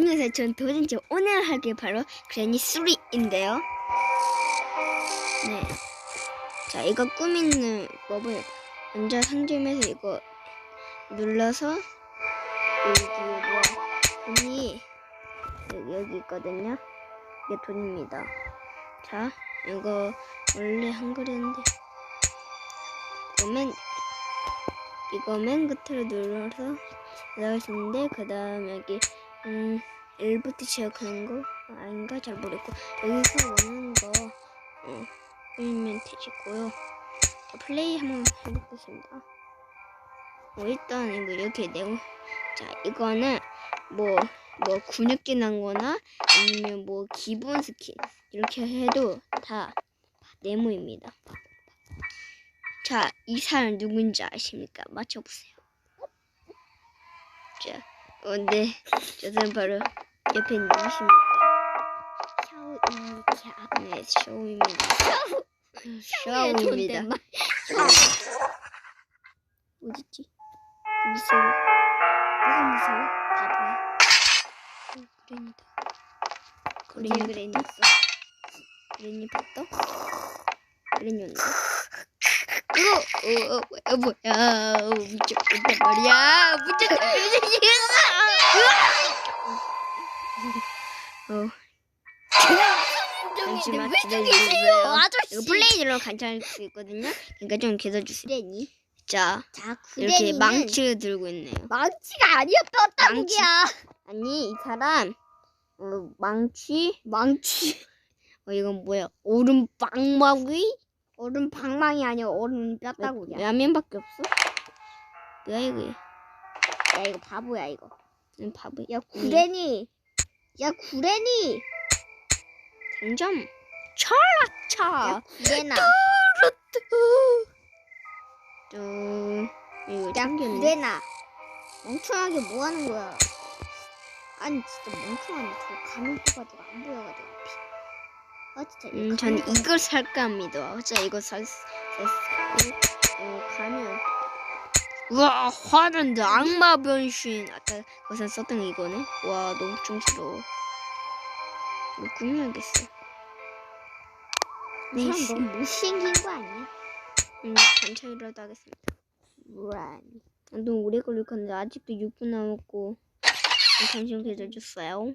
안녕하세요. 전 도전지 오늘 할 게 바로 그래니 3인데요. 네. 자, 이거 꾸미는 법을 먼저 상점에서 이거 눌러서 여기 뭐 돈이 여기, 여기 있거든요. 이게 돈입니다. 자, 이거 원래 한글인데 맨 이거 맨 끝으로 눌러서 나갈 수 있는데 그 다음에 여기 음 1부터 시작하는 거 아닌가? 잘 모르겠고. 여기서 원하는 거 어, 꾸미면 되시고요. 자, 플레이 한번 해보겠습니다. 뭐 일단 이거 이렇게 내고. 자 이거는 뭐뭐 근육기 난 거나 아니면 뭐 기본 스킨. 이렇게 해도 다 네모입니다. 자 이 사람 누군지 아십니까? 맞춰보세요. 자 어, 네. 저는 바로 옆에 누구십니까? 샤오입니다. 네, 샤오입니다. 샤오입니다. 어딨지? 무서워. 뭐가 무서워? 바보야. 어, 그랜이다. 그랜이 그랜이 있어. 그랜이 봤다? 그랜이 온다. 이거, 어, 어, 어, 뭐야. 어, 미쳤단 말이야. 미쳤단 어, 잠시만 기다려주세요. 아저씨. 이거 플레이로 관찰할 수 있거든요. 그러니까 좀 기다려주세요. 구레니. 자, 자, 이렇게 구레니는 망치를 들고 있네요. 망치가 아니야 뼈다귀야. 아니, 이 사람 어, 망치, 망치. 어, 이건 뭐야? 오른빵마귀? 얼음 방망이 아니야 얼음 뼈다귀야. 라면밖에 없어? 뭐야 이거? 야 이거 바보야 이거. 응, 바보. 야 구레니. 야 구레니. 야 철학차. 구레나. 또 이거 야. 구레나. 멍청하게 뭐 하는 거야? 아니 진짜 멍청하네. 저 가면 떠가지고 안 보여가지고 피. 아 진짜 이 음, 전 이걸 살까 합니다. 진짜 이거 살, 살, 어, 가면. 우와, 화난다. 악마 변신. 아까 거기서 썼던 이거네. 와, 너무 좀 싫어. 이거 꾸며야겠어. 이 사람 너무 못생긴 거 아니야? 음, 관찰이라도 하겠습니다. 구레니. 너무 오래 걸릴 건데, 아직도 6분 남았고. 관심 기다려주세요.